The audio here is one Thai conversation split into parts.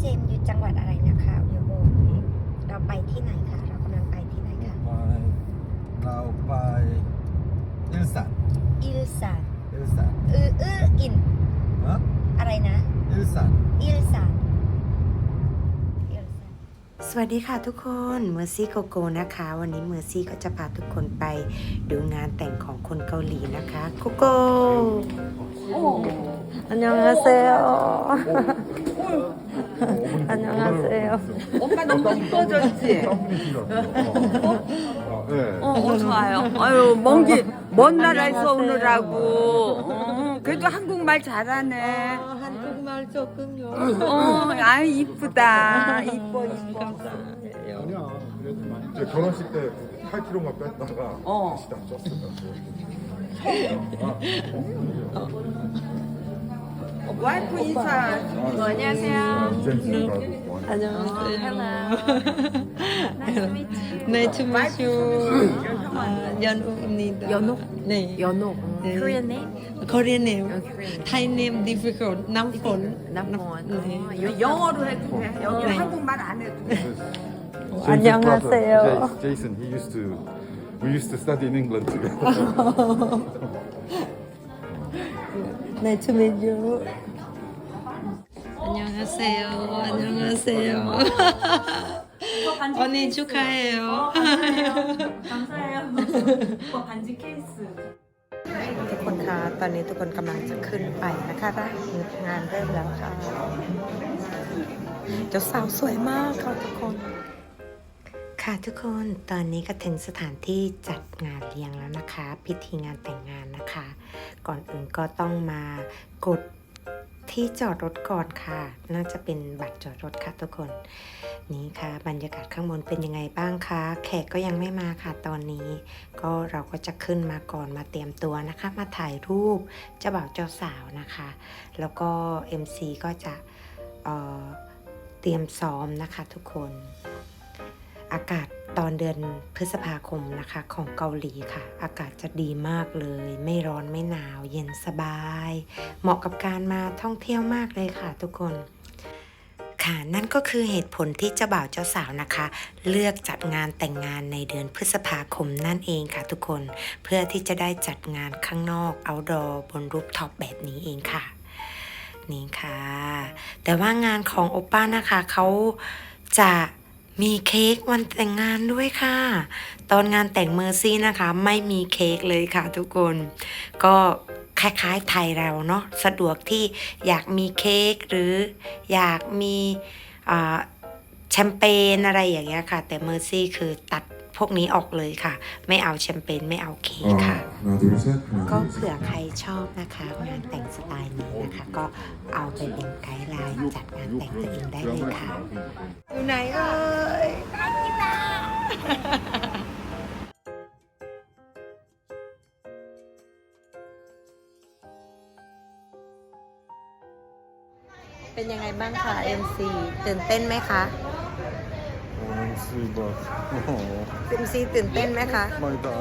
ป้าเจมส์อยู่จังหวัดอะไรนะคะโยโบเราไปที่ไหนคะ เรากำลังไปที่ไหนคะ ไปเราไปอิลสันอิลซานอิลสันอืออืออินฮะอะไรนะอิลสันอิลซานอิลซานสวัสดีค่ะทุกคนเมอร์ซี่โกโกนะคะ วันนี้เมอร์ซี่ก็จะพาทุกคนไปดูงานแต่งของคนเกาหลีนะคะโกโกอันยองฮาเซโ 안녕하세요. 엄마 너무 이뻐졌지? 어 어, 어, 예. 어, 어, 좋아요. 아유 먼길먼 나라에서 오느라고. 그래도 한국말 잘하네. 어, 한국말 조금요. 어, 아유 이쁘다. 이뻐 이뻐. 아니야. 그래도 많이. 이제 결혼식 때 8kg만 뺐다가 어. 다시 다 쪘어. 와이프 인사. 어, 안녕하세요. 제임스가 Nice to meet you. 아, 연옥입니다. 연옥? 네. 연옥 네. Korean name? Korean name. Thai name difficult. 남폰. 남원 네. 어, 영어로 해도 돼. 여기 네. 한국말 안 해도 돼. 안녕하세요. Jason, he used to. We used to study in England together. Nice to meet you. 안녕하세요. 안녕하세요. 언니 축하해요. 감사해요 오빠 반지 케이스 ทุกคนคะตอนนี้ทุกคนกำลังจะขึ้นไปนะคะร้านงานเริ่มแล้วค่ะ เจ้าสาวสวยมากค่ะทุกคน ค่ะทุกคนตอนนี้ก็ถึงสถานที่จัดงานเลี้ยงแล้วนะคะ พิธีงานแต่งงานนะคะ ก่อนอื่นก็ต้องมากดที่จอดรถก่อนค่ะ น่าจะเป็นบัตรจอดรถค่ะทุกคนนี่ค่ะ บรรยากาศข้างบนเป็นยังไงบ้างคะแขกก็ยังไม่มาค่ะตอนนี้ ก็เราก็จะขึ้นมาก่อนมาเตรียมตัวนะคะ มาถ่ายรูปเจ้าบ่าวเจ้าสาวนะคะ แล้วก็ MC ก็จะเเตรียมซ้อมนะคะทุกคน อากาศตอนเดือนพฤษภาคมนะคะของเกาหลีค่ะ อากาศจะดีมากเลย ไม่ร้อนไม่หนาว เย็นสบาย เหมาะกับการมาท่องเที่ยวมากเลยค่ะทุกคนค่ะนั่นก็คือเหตุผลที่เจ้าบ่าวเจ้าสาวนะคะ เลือกจัดงานแต่งงานในเดือนพฤษภาคมนั่นเองค่ะทุกคนเพื่อที่จะได้จัดงานข้างนอกเอาดอบนรูปท็อปแบบนี้เองค่ะ นี่ค่ะ แต่ว่างานของโอป้านะคะเขาจะ มีเค้กวันแต่งงานด้วยค่ะ ตอนงานแต่งเมอร์ซี่นะคะ ไม่มีเค้กเลยค่ะทุกคน ก็คล้ายๆไทยเราเนาะสะดวกที่อยากมีเค้กหรืออยากมีแชมเปญอะไรอย่างเงี้ยค่ะ แต่เมอร์ซี่คือตัด พวกนี้ออกเลยค่ะ ไม่เอาแชมเปญไม่เอาเค้กค่ะ ก็เผื่อใครชอบนะคะงานแต่งสไตล์นี้นะคะ ก็เอาไปเป็นไกด์ไลน์จัดงานแต่งตัวเองได้เลยค่ะ อยู่ไหนเอ่ยร้านกีาเป็นยังไงบ้างคะ MC ตื่นเต้นไหมคะ สี่บอ้โหคุซีตื่นเต้นไหมคะ ไม่ได้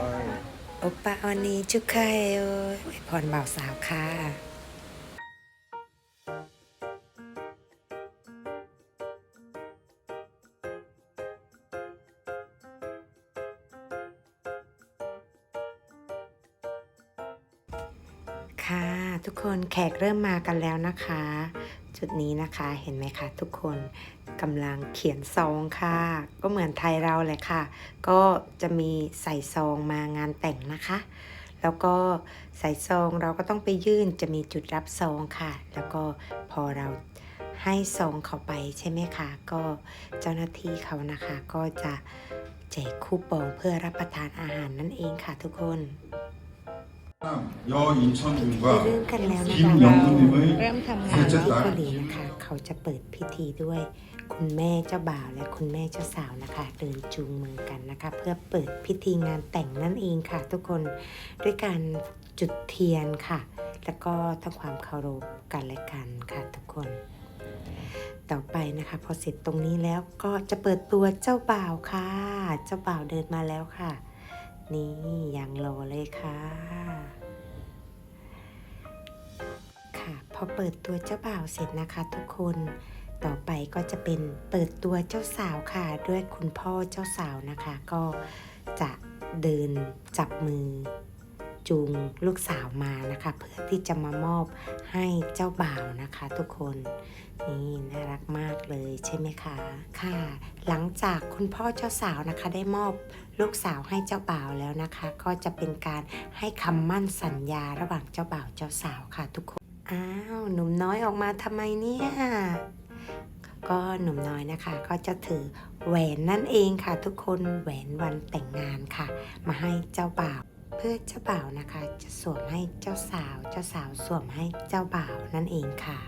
โอปะออนีชุกไคโอพรบ่าวสาวค่ะ ค่ะ ทุกคนแขกเริ่มมากันแล้วนะคะ จุดนี้นะคะเห็นไหมคะ ทุกคน กำลังเขียนซองค่ะ ก็เหมือนไทยเราเลยค่ะ ก็จะมีใส่ซองมางานแต่งนะคะ แล้วก็ใส่ซองเราก็ต้องไปยื่นจะมีจุดรับซองค่ะ แล้วก็พอเราให้ซองเขาไปใช่ไหมคะ ก็เจ้าหน้าที่เขานะคะก็จะแจกคูปองเพื่อรับประทานอาหารนั่นเองค่ะทุกคนยออินชอนกุงกาเรื่องกันแล้วนะเราเริ่มทำงานที่เกาหลีนะคะ เขาจะเปิดพิธีด้วย คุณแม่เจ้าบ่าวและคุณแม่เจ้าสาวนะคะ เดินจูงมือกันนะคะ เพื่อเปิดพิธีงานแต่งนั่นเองค่ะ ทุกคนด้วยการจุดเทียนค่ะ แล้วก็ทำความเคารพกันและกันค่ะทุกคน ต่อไปนะคะ พอเสร็จตรงนี้แล้วก็จะเปิดตัวเจ้าบ่าวค่ะ เจ้าบ่าวเดินมาแล้วค่ะ นี่อย่างรอเลยค่ะค่ะพอเปิดตัวเจ้าบ่าวเสร็จนะคะ ทุกคน ต่อไปก็จะเป็นเปิดตัวเจ้าสาวค่ะ ด้วยคุณพ่อเจ้าสาวนะคะ ก็จะเดินจับมือ จูงลูกสาวมานะคะ เพื่อที่จะมามอบให้เจ้าบ่าวนะคะทุกคนนี่น่ารักมากเลยใช่ไหมคะค่ะ หลังจากคุณพ่อเจ้าสาวนะคะ ได้มอบลูกสาวให้เจ้าบ่าวแล้วนะคะ ก็จะเป็นการให้คำมั่นสัญญาระหว่างเจ้าบ่าวเจ้าสาวค่ะทุกคนอ้าวหนุ่มน้อยออกมาทำไมเนี่ย ก็หนุ่มน้อยนะคะ ก็จะถือแหวนนั่นเองค่ะ ทุกคนแหวนวันแต่งงานค่ะ มาให้เจ้าบ่าวเพื่อเจ้าบ่าวนะคะ จะสวมให้เจ้าสาว เจ้าสาวสวมให้เจ้าบ่าวนั่นเองค่ะ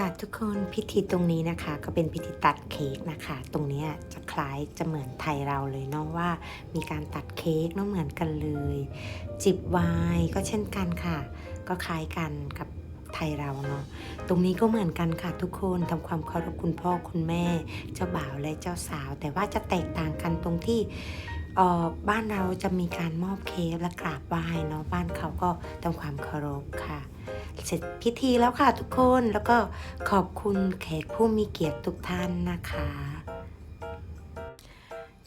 ค่ะทุกคนพิธีตรงนี้นะคะ ก็เป็นพิธีตัดเค้กนะคะ ตรงนี้จะคล้ายจะเหมือนไทยเราเลยเนาะว่า มีการตัดเค้กเนาะเหมือนกันเลย จิบไวน์ก็เช่นกันค่ะ ก็คล้ายกันกับไทยเราเนาะตรงนี้ก็เหมือนกันค่ะทุกคนทำความเคารพคุณพ่อคุณแม่ เจ้าบ่าวและเจ้าสาว แต่ว่าจะแตกต่างกันตรงที่บ้านเราจะมีการมอบเค้กและกราบไหว้เนาะบ้านเขาก็ทำความเคารพค่ะ เสร็จพิธีแล้วค่ะทุกคนแล้วก็ขอบคุณแขกผู้มีเกียรติทุกท่านนะคะ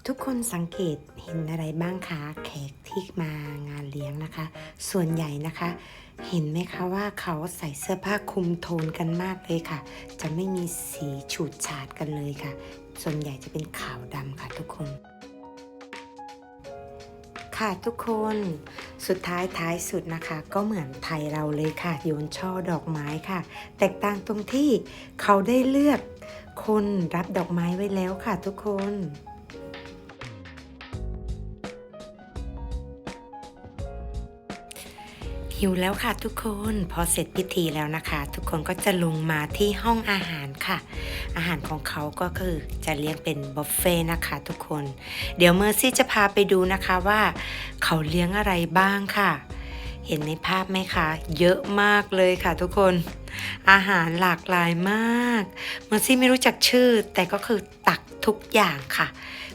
ทุกคนสังเกตเห็นอะไรบ้างคะแขกที่มางานเลี้ยงนะคะ ส่วนใหญ่นะคะ เห็นไหมคะว่าเขาใส่เสื้อผ้าคลุมโทนกันมากเลยค่ะ จะไม่มีสีฉูดฉาดกันเลยค่ะ ส่วนใหญ่จะเป็นขาวดำค่ะทุกคน ค่ะทุกคนสุดท้ายท้ายสุดนะคะ ก็เหมือนไทยเราเลยค่ะ โยนช่อดอกไม้ค่ะ แตกต่างตรงที่เขาได้เลือกคนรับดอกไม้ไว้แล้วค่ะทุกคนหิวแล้วค่ะทุกคน พอเสร็จพิธีแล้วนะคะ ทุกคนก็จะลงมาที่ห้องอาหารค่ะ อาหารของเขาก็คือจะเลี้ยงเป็นบุฟเฟ่นะคะทุกคน เดี๋ยวเมอร์ซี่จะพาไปดูนะคะว่า เขาเลี้ยงอะไรบ้างค่ะ เห็นในภาพไหมคะ เยอะมากเลยค่ะทุกคน อาหารหลากหลายมากเมอร์ซี่ไม่รู้จักชื่อ แต่ก็คือตักทุกอย่างค่ะ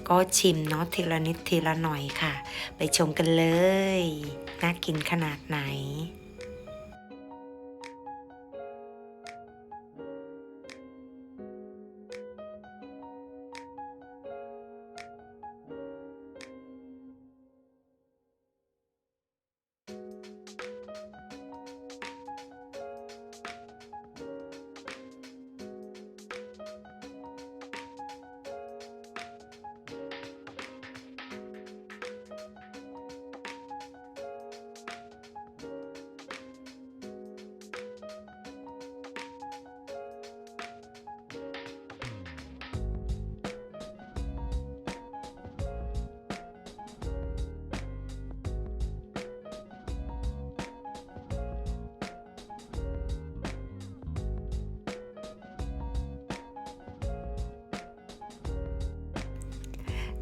ก็ชิมเนาะทีละนิดทีละหน่อยค่ะ ไปชมกันเลย น่ากินขนาดไหน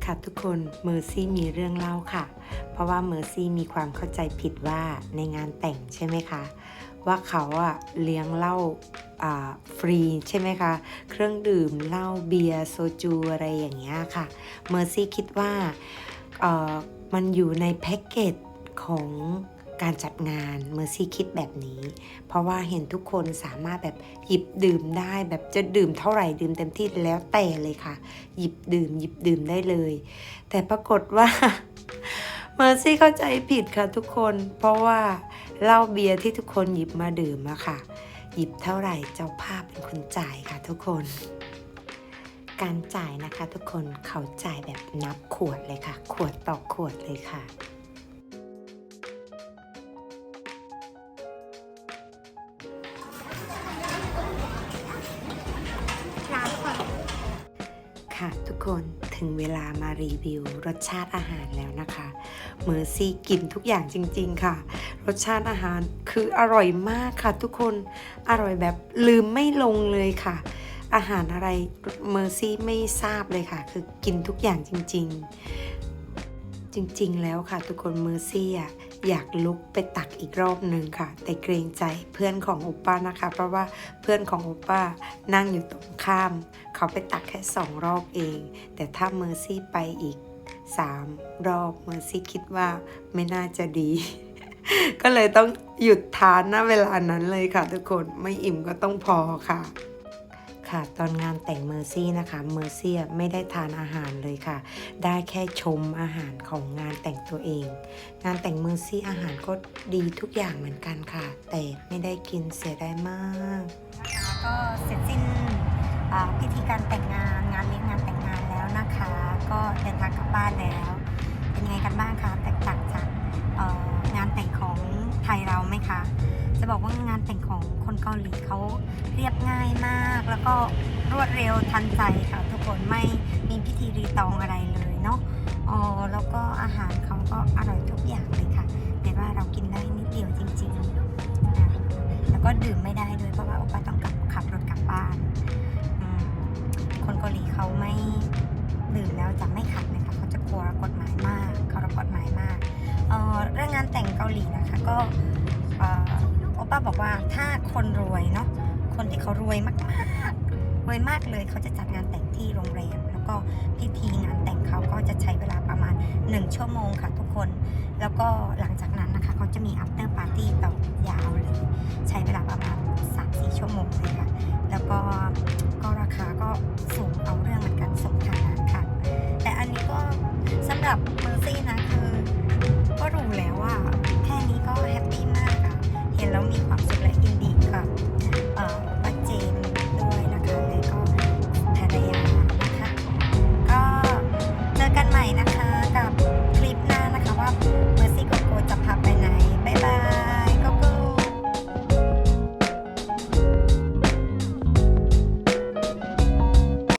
ค่ะทุกคนเมอร์ซี่มีเรื่องเล่าค่ะ เพราะว่าเมอร์ซี่มีความเข้าใจผิดว่าในงานแต่งใช่ไหมคะ ว่าเขาอะเลี้ยงเหล้าฟรีใช่ไหมคะ เครื่องดื่มเหล้าเบียร์โซจูอะไรอย่างเงี้ยค่ะเมอร์ซี่คิดว่ามันอยู่ในแพ็กเกจของ การจัดงานเมอร์ซี่คิดแบบนี้ เพราะว่าเห็นทุกคนสามารถแบบหยิบดื่มได้ แบบจะดื่มเท่าไหร่ดื่มเต็มที่แล้วแต่เลยค่ะ หยิบดื่ม หยิบดื่มได้เลย แต่ปรากฏว่าเมอร์ซี่เข้าใจผิดค่ะทุกคน เพราะว่าเหล้าเบียร์ที่ทุกคนหยิบมาดื่มอะค่ะ หยิบเท่าไหร่เจ้าภาพเป็นคนจ่ายค่ะทุกคน การจ่ายนะคะทุกคนเขาจ่ายแบบนับขวดเลยค่ะ ขวดต่อขวดเลยค่ะ ถึงเวลามารีวิวรสชาติอาหารแล้วนะคะเมอร์ซี่กินทุกอย่างจริง ๆ ค่ะ รสชาติอาหารคืออร่อยมากค่ะ ทุกคนอร่อยแบบลืมไม่ลงเลยค่ะ อาหารอะไรเมอร์ซี่ไม่ทราบเลยค่ะ คือกินทุกอย่างจริง ๆ จริง ๆ แล้วค่ะ ทุกคนเมอร์ซี่อะ อยากลุกไปตักอีกรอบหนึ่งค่ะ แต่เกรงใจเพื่อนของโอป้านะคะ เพราะว่าเพื่อนของโอป้านั่งอยู่ตรงข้าม เขาไปตักแค่สองรอบเอง แต่ถ้าเมอร์ซี่ไปอีกสามรอบเมอร์ซี่คิดว่าไม่น่าจะดี ก็เลยต้องหยุดทานณเวลานั้นเลยค่ะทุกคนไม่อิ่มก็ต้องพอค่ะ ค่ะ ตอนงานแต่งเมอร์ซี่นะคะ เมอร์ซี่ไม่ได้ทานอาหารเลยค่ะ ได้แค่ชมอาหารของงานแต่งตัวเอง งานแต่งเมอร์ซี่อาหารก็ดีทุกอย่างเหมือนกันค่ะ แต่ไม่ได้กินเสียดายมากก็เสร็จสิ้นพิธีการแต่งงานงานเลี้ยงงานแต่งงานแล้วนะคะ ก็เดินทางกลับบ้านแล้ว เป็นยังไงกันบ้างคะแตกต่างจากงานแต่งของไทยเราไหมคะ จะบอกว่างานแต่ง ของคนเกาหลีเขาเรียบง่ายมาก แล้วก็รวดเร็วทันใจค่ะ ทุกคนไม่มีพิธีรีตองอะไรเลยเนาะอ๋อแล้วก็อาหารเขาก็อร่อยทุกอย่างเลยค่ะ แต่ว่าเรากินได้นิดเดียวจริงๆนะแล้วก็ดื่มไม่ได้ด้วยเพราะว่าโอปาต้องกลับขับรถกลับบ้านคนเกาหลีเขาไม่ดื่มแล้วจะไม่ขับนะคะเขาจะกลัวกฎหมายมากเขารพกฎหมายมากเอ่อเรื่องงานแต่งเกาหลีนะคะก็เอ่อ โอป้าบอกว่าถ้าคนรวยเนาะคนที่เขารวยมากๆรวยมากเลยเขาจะจัดงานแต่งที่โรงแรมแล้วก็พิธีงานแต่งเขาก็จะใช้เวลาประมาณ 1 ชั่วโมงค่ะทุกคน แล้วก็หลังจากนั้นนะคะเขาจะมี after party ต่อยาวเลยใช้เวลาประมาณ3-4ชั่วโมงเลยค่ะแล้วก็ก็ราคาก็สูงเอาเรื่องเหมือนกันสมฐานะค่ะ แต่อันนี้ก็สำหรับเมอร์ซี่นะคือก็รู้แล้วว่า